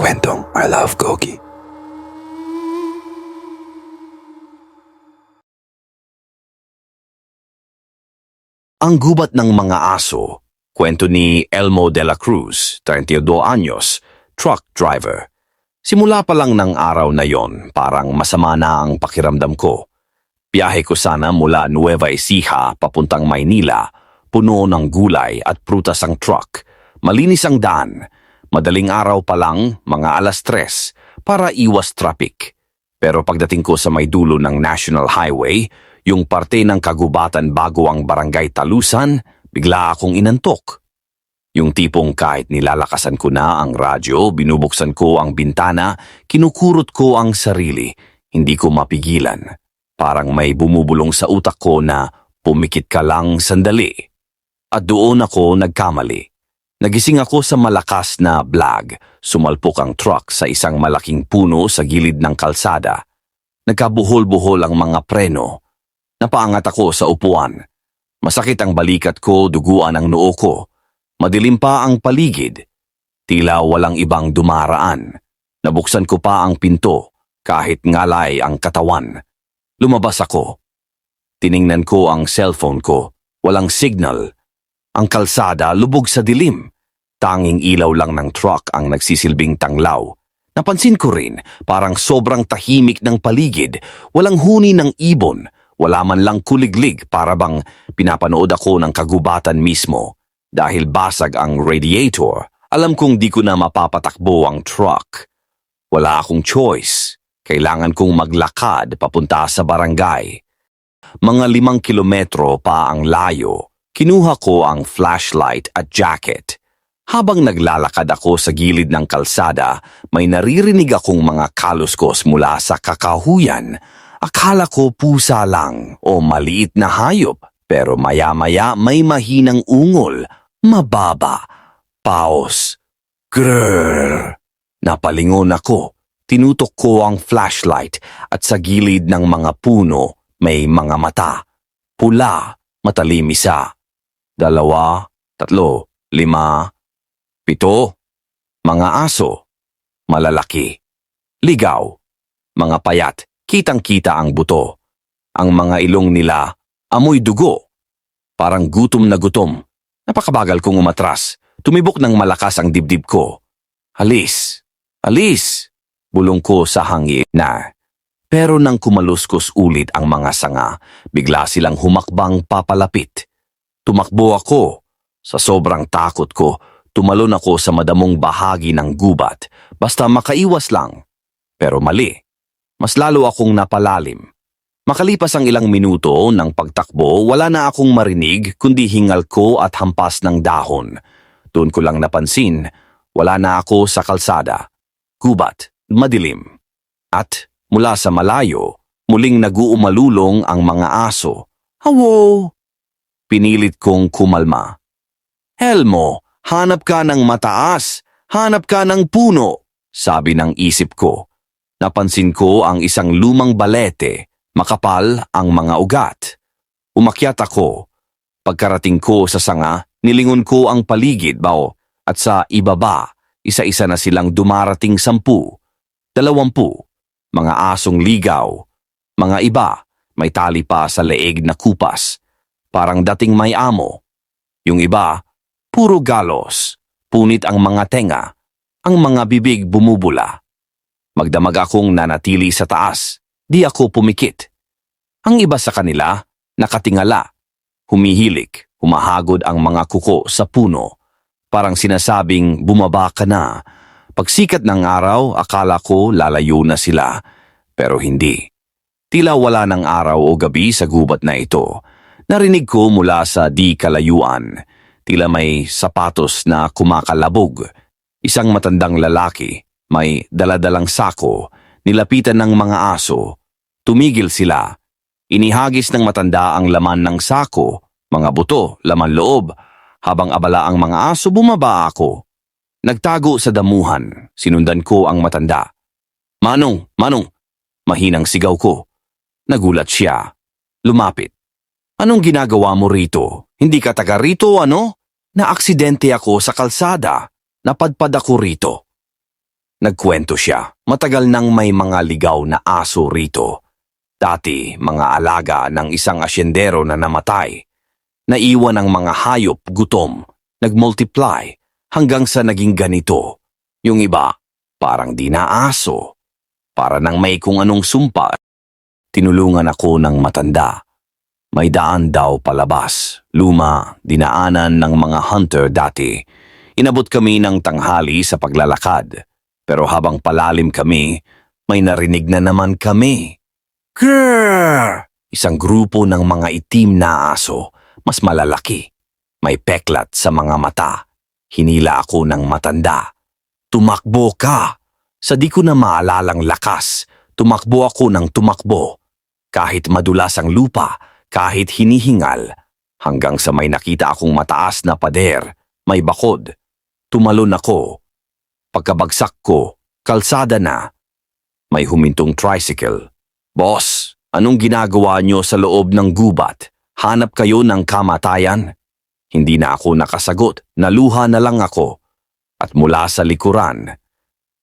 Kwentong I Love Gogi. Ang gubat ng mga aso, kwento ni Elmo de la Cruz, 32 anyos, truck driver. Simula pa lang ng araw na yon, parang masama na ang pakiramdam ko. Biyahe ko sana mula Nueva Ecija papuntang Maynila, puno ng gulay at prutas ang truck. Malinis ang daan. Madaling araw pa lang, mga alas tres, para iwas traffic. Pero pagdating ko sa may dulo ng National Highway, yung parte ng kagubatan bago ang barangay Talusan, bigla akong inantok. Yung tipong kahit nilalakasan ko na ang radyo, binubuksan ko ang bintana, kinukurot ko ang sarili, hindi ko mapigilan. Parang may bumubulong sa utak ko na pumikit ka lang sandali. At doon ako nagkamali. Nagising ako sa malakas na blag. Sumalpok ang truck sa isang malaking puno sa gilid ng kalsada. Nagkabuhol-buhol ang mga preno. Napaangat ako sa upuan. Masakit ang balikat ko, duguan ang noo ko. Madilim pa ang paligid. Tila walang ibang dumaraan. Nabuksan ko pa ang pinto, kahit ngalay ang katawan. Lumabas ako. Tiningnan ko ang cellphone ko. Walang signal. Ang kalsada lubog sa dilim. Tanging ilaw lang ng truck ang nagsisilbing tanglaw. Napansin ko rin, parang sobrang tahimik ng paligid. Walang huni ng ibon. Wala man lang kuliglig para bang pinapanood ako ng kagubatan mismo. Dahil basag ang radiator, alam kong di ko na mapapatakbo ang truck. Wala akong choice. Kailangan kong maglakad papunta sa barangay. Mga limang kilometro pa ang layo. Kinuha ko ang flashlight at jacket. Habang naglalakad ako sa gilid ng kalsada, may naririnig akong mga kaluskos mula sa kakahuyan. Akala ko pusa lang o maliit na hayop, pero maya-maya may mahinang ungol, mababa, paos. Grrr! Napalingon ako. Tinutok ko ang flashlight at sa gilid ng mga puno may mga mata. Pula, matalim isa. Dalawa, tatlo, lima, pito. Mga aso, malalaki. Ligaw, mga payat, kitang-kita ang buto. Ang mga ilong nila, amoy dugo. Parang gutom na gutom. Napakabagal kong umatras. Tumibok ng malakas ang dibdib ko. Alis, alis, bulong ko sa hangin na. Pero nang kumaluskos ulit ang mga sanga, bigla silang humakbang papalapit. Tumakbo ako. Sa sobrang takot ko, tumalon ako sa madamong bahagi ng gubat, basta makaiwas lang. Pero mali. Mas lalo akong napalalim. Makalipas ang ilang minuto ng pagtakbo, wala na akong marinig kundi hingal ko at hampas ng dahon. Doon ko lang napansin, wala na ako sa kalsada. Gubat, madilim. At mula sa malayo, muling naguumalulong ang mga aso. Hawo! Pinilit kong kumalma. Helmo, hanap ka ng mataas, hanap ka ng puno, sabi ng isip ko. Napansin ko ang isang lumang balete, makapal ang mga ugat. Umakyat ako. Pagkarating ko sa sanga, nilingon ko ang paligid bao at sa ibaba, isa-isa na silang dumarating sampu, dalawampu, mga asong ligaw, mga iba, may tali pa sa leeg na kupas, parang dating may amo. Yung iba, puro galos, punit ang mga tenga, ang mga bibig bumubula. Magdamag akong nanatili sa taas, di ako pumikit. Ang iba sa kanila, nakatingala, humihilik, humahagod ang mga kuko sa puno. Parang sinasabing bumaba ka na. Pagsikat ng araw, akala ko lalayo na sila. Pero hindi. Tila wala ng araw o gabi sa gubat na ito. Narinig ko mula sa di kalayuan. Tila may sapatos na kumakalabog. Isang matandang lalaki, may daladalang sako, nilapitan ng mga aso. Tumigil sila. Inihagis ng matanda ang laman ng sako, mga buto, laman loob. Habang abala ang mga aso, bumaba ako. Nagtago sa damuhan, sinundan ko ang matanda. Manong, Manong, mahinang sigaw ko. Nagulat siya. Lumapit. Anong ginagawa mo rito? Hindi ka taga rito, ano? Naaksidente ako sa kalsada. Napadpad ako rito. Nagkwento siya, matagal nang may mga ligaw na aso rito. Dati, mga alaga ng isang asyendero na namatay. Naiwan ang mga hayop gutom, nagmultiply, hanggang sa naging ganito. Yung iba, parang di na aso. Para nang may kung anong sumpa. Tinulungan ako ng matanda. May daan daw palabas, luma, dinaanan ng mga hunter dati. Inabot kami ng tanghali sa paglalakad. Pero habang palalim kami, may narinig na naman kami. Grrr! Isang grupo ng mga itim na aso, mas malalaki. May peklat sa mga mata. Hinila ako ng matanda. Tumakbo ka! Sa di ko na maalalang lakas, tumakbo ako ng tumakbo. Kahit madulas ang lupa, kahit hinihingal, hanggang sa may nakita akong mataas na pader, may bakod. Tumalon ako. Pagkabagsak ko, kalsada na. May humintong tricycle. Boss, anong ginagawa nyo sa loob ng gubat? Hanap kayo ng kamatayan? Hindi na ako nakasagot, naluha na lang ako. At mula sa likuran,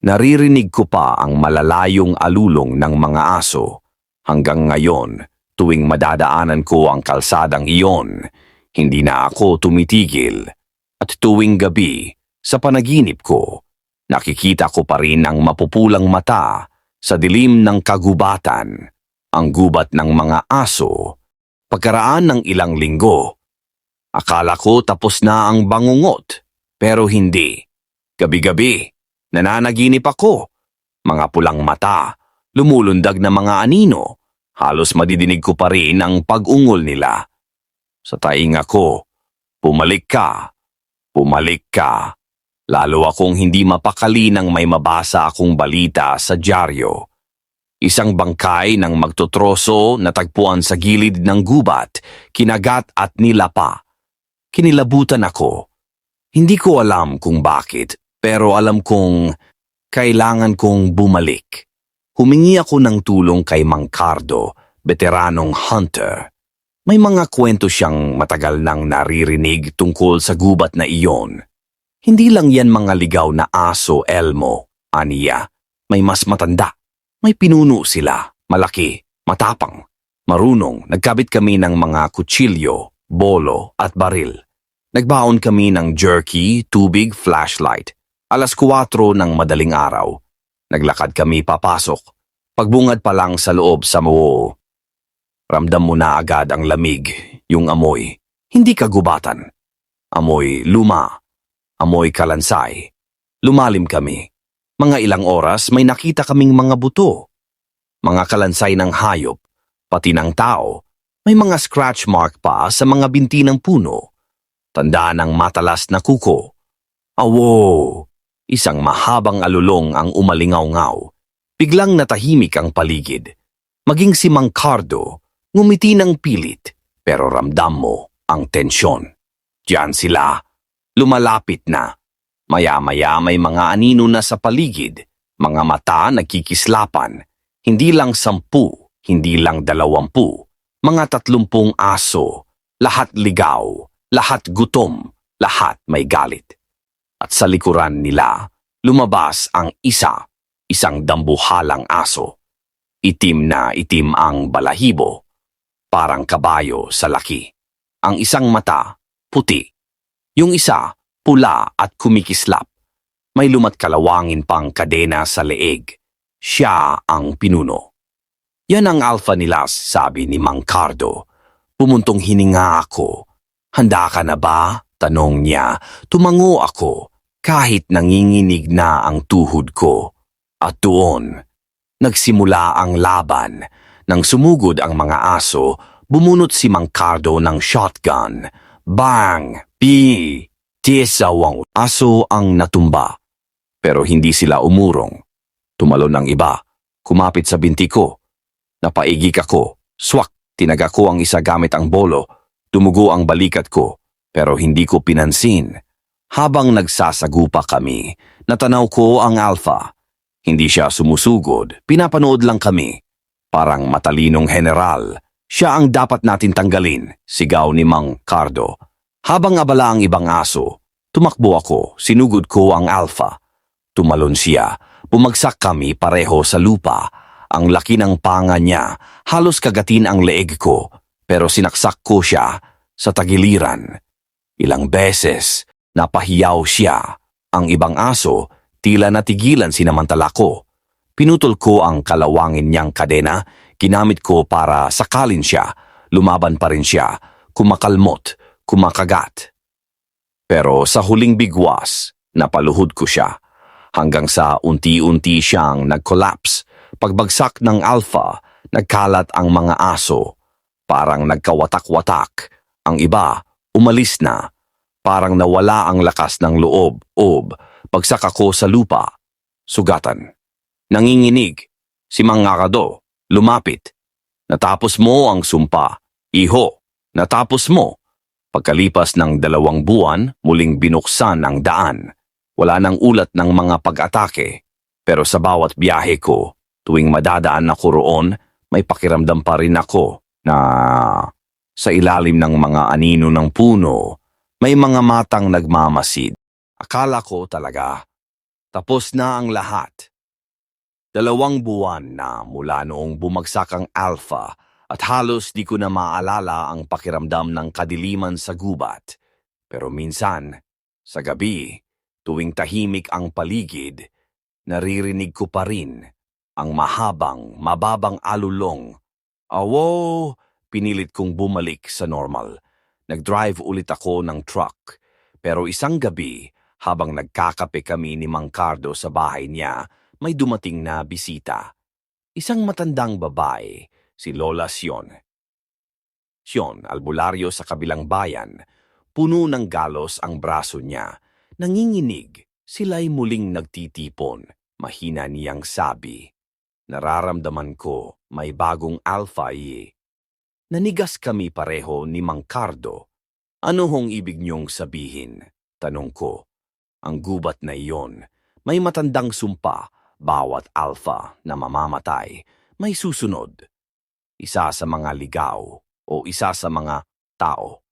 naririnig ko pa ang malalayong alulong ng mga aso. Hanggang ngayon, tuwing madadaanan ko ang kalsadang iyon, hindi na ako tumitigil. At tuwing gabi, sa panaginip ko, nakikita ko pa rin ang mapupulang mata sa dilim ng kagubatan, ang gubat ng mga aso. Pagkaraan ng ilang linggo, akala ko tapos na ang bangungot, pero hindi. Gabi-gabi, nananaginip ako. Mga pulang mata, lumulundag na mga anino, halos madidinig ko pa rin ang pag-ungol nila. Sa tainga ko, pumalik ka, pumalik ka. Lalo akong hindi mapakali nang may mabasa akong balita sa dyaryo. Isang bangkay ng magtotroso natagpuan sa gilid ng gubat, kinagat at nilapa. Kinilabutan ako. Hindi ko alam kung bakit, pero alam kong kailangan kong bumalik. Humingi ako ng tulong kay Mang Cardo, veteranong hunter. May mga kwento siyang matagal nang naririnig tungkol sa gubat na iyon. Hindi lang yan mga ligaw na aso, Elmo, aniya. May mas matanda. May pinuno sila, malaki, matapang, marunong. Nagkabit kami ng mga kutsilyo, bolo at baril. Nagbaon kami ng jerky, tubig, flashlight. Alas 4 ng madaling araw. Naglakad kami papasok. Pagbungad pa lang sa loob sa mo. Ramdam mo na agad ang lamig, yung amoy. Hindi kagubatan. Amoy luma. Amoy kalansay. Lumalim kami. Mga ilang oras may nakita kaming mga buto. Mga kalansay ng hayop, pati ng tao. May mga scratch mark pa sa mga binti ng puno. Tanda ng matalas na kuko. Awo! Isang mahabang alulong ang umalingaw-ngaw. Biglang natahimik ang paligid. Maging si Mang Cardo, ngumiti ng pilit, pero ramdam mo ang tensyon. Diyan sila, lumalapit na. Maya-maya may mga anino na sa paligid, mga mata nagkikislapan. Hindi lang sampu, hindi lang dalawampu, mga tatlumpung aso, lahat ligaw, lahat gutom, lahat may galit. At sa likuran nila, lumabas ang isa, isang dambuhalang aso. Itim na itim ang balahibo, parang kabayo sa laki. Ang isang mata, puti. Yung isa, pula at kumikislap. May lumat kalawangin pang kadena sa leeg. Siya ang pinuno. Yan ang alpha nila, sabi ni Mang Cardo. Pumuntong hininga ako. Handa ka na ba? Tanong niya. Tumango ako kahit nanginginig na ang tuhod ko. At doon, nagsimula ang laban. Nang sumugod ang mga aso, bumunot si Mang Cardo ng shotgun. Bang! Pi! Tiesawang aso ang natumba. Pero hindi sila umurong. Tumalon ang iba. Kumapit sa binti ko. Napaigik ako. Swak! Tinaga ko ang isa gamit ang bolo. Tumugo ang balikat ko. Pero hindi ko pinansin. Habang nagsasagupa kami, natanaw ko ang alpha. Hindi siya sumusugod, pinapanood lang kami. Parang matalinong general, siya ang dapat natin tanggalin, sigaw ni Mang Cardo. Habang abala ang ibang aso, tumakbo ako, sinugod ko ang alpha. Tumalon siya, Bumagsak kami pareho sa lupa. Ang laki ng panga niya, halos kagatin ang leeg ko, pero sinaksak ko siya sa tagiliran. Ilang beses, napahiyaw siya. Ang ibang aso, tila natigilan sinamantala ko. Pinutol ko ang kalawangin niyang kadena, ginamit ko para sakalin siya. Lumaban pa rin siya, kumakalmot, kumakagat. Pero sa huling bigwas, napaluhod ko siya. Hanggang sa unti-unti siyang nag-collapse. Pagbagsak ng alpha, nagkalat ang mga aso. Parang nagkawatak-watak. Ang iba, umalis na. Parang nawala ang lakas ng loob, ob. Pagsak ako sa lupa. Sugatan. Nanginginig. Si Mangakado. Lumapit. Natapos mo ang sumpa. Iho. Natapos mo. Pagkalipas ng dalawang buwan, muling binuksan ang daan. Wala nang ulat ng mga pag-atake. Pero sa bawat biyahe ko, tuwing madadaan ako roon, may pakiramdam pa rin ako na sa ilalim ng mga anino ng puno, may mga matang nagmamasid. Akala ko talaga, tapos na ang lahat. Dalawang buwan na mula noong bumagsak ang alpha at halos di ko na maalala ang pakiramdam ng kadiliman sa gubat. Pero minsan, sa gabi, tuwing tahimik ang paligid, naririnig ko pa rin ang mahabang, mababang alulong. Awo, pinilit kong bumalik sa normal. Nag-drive ulit ako ng truck. Pero isang gabi, habang nagkakape kami ni Mang Cardo sa bahay niya, may dumating na bisita. Isang matandang babae, si Lola Sion. Sion, albularyo sa kabilang bayan, puno ng galos ang braso niya. Nanginginig, sila'y muling nagtitipon, mahina niyang sabi. Nararamdaman ko may bagong alpha eh. Nanigas kami pareho ni Mang Cardo. Ano hong ibig niyong sabihin? Tanong ko. Ang gubat na iyon, may matandang sumpa, bawat alpha na mamamatay, may susunod. Isa sa mga ligaw o isa sa mga tao.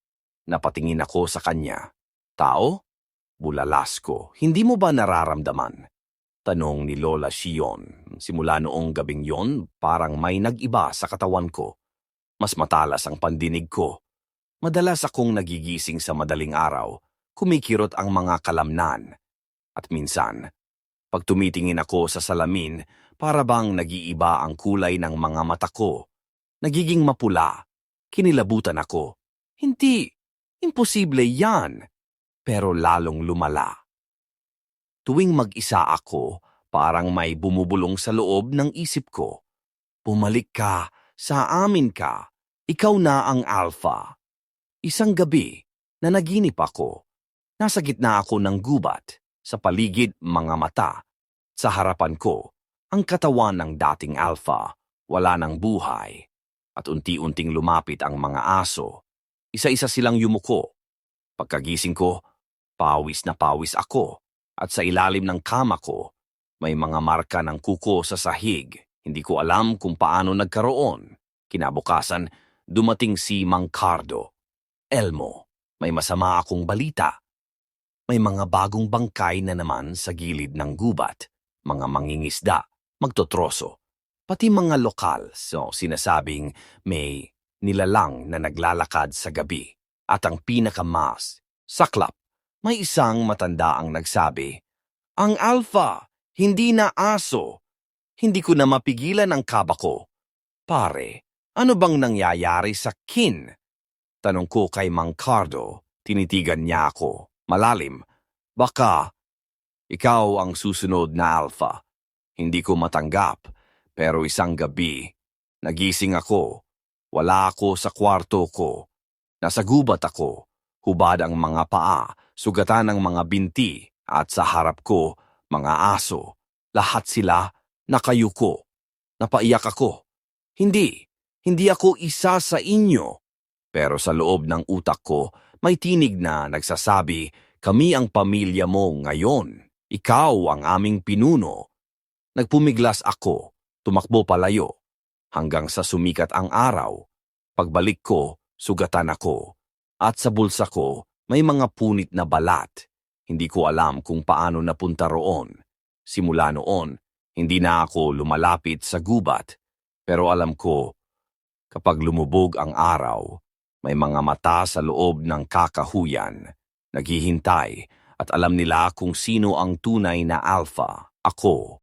Napatingin ako sa kanya. Tao? Bulalas ko. Hindi mo ba nararamdaman? Tanong ni Lola Shion. Simula noong gabing yon, parang may nag-iba sa katawan ko. Mas matalas ang pandinig ko. Madalas akong nagigising sa madaling araw, kumikirot ang mga kalamnan. At minsan, pag tumitingin ako sa salamin, para bang nag-iiba ang kulay ng mga mata ko. Nagiging mapula. Kinilabutan ako. Hindi. Imposible yan. Pero lalong lumala. Tuwing mag-isa ako, parang may bumubulong sa loob ng isip ko. Bumalik ka, sa amin ka, ikaw na ang alpha. Isang gabi, na naginip ako. Nasa gitna ako ng gubat, sa paligid mga mata. Sa harapan ko, ang katawan ng dating alpha, wala ng buhay. At unti-unting lumapit ang mga aso. Isa-isa silang yumuko. Pagkagising ko, pawis na pawis ako. At sa ilalim ng kama ko, may mga marka ng kuko sa sahig. Hindi ko alam kung paano nagkaroon. Kinabukasan, dumating si Mang Cardo. Elmo, may masama akong balita. May mga bagong bangkay na naman sa gilid ng gubat. Mga mangingisda, magtotroso. Pati mga lokal, so sinasabing may nilalang na naglalakad sa gabi. At ang pinakamas, saklap, may isang matanda ang nagsabi, Ang alpha, hindi na aso. Hindi ko na mapigilan ang kaba ko. Pare, ano bang nangyayari sa kin? Tanong ko kay Mang Cardo, tinitigan niya ako, malalim. Baka, ikaw ang susunod na alpha. Hindi ko matanggap, pero isang gabi, nagising ako. Wala ako sa kwarto ko. Nasa gubat ako. Hubad ang mga paa, sugatan ng mga binti, at sa harap ko, mga aso. Lahat sila nakayuko. Napaiyak ako. Hindi, hindi ako isa sa inyo. Pero sa loob ng utak ko, may tinig na nagsasabi, kami ang pamilya mo ngayon. Ikaw ang aming pinuno. Nagpumiglas ako, tumakbo palayo, hanggang sa sumikat ang araw. Pagbalik ko, sugatan ako. At sa bulsa ko, may mga punit na balat. Hindi ko alam kung paano napunta roon. Simula noon, Hindi na ako lumalapit sa gubat, pero alam ko, kapag lumubog ang araw, may mga mata sa loob ng kakahuyan, naghihintay at alam nila kung sino ang tunay na alpha, ako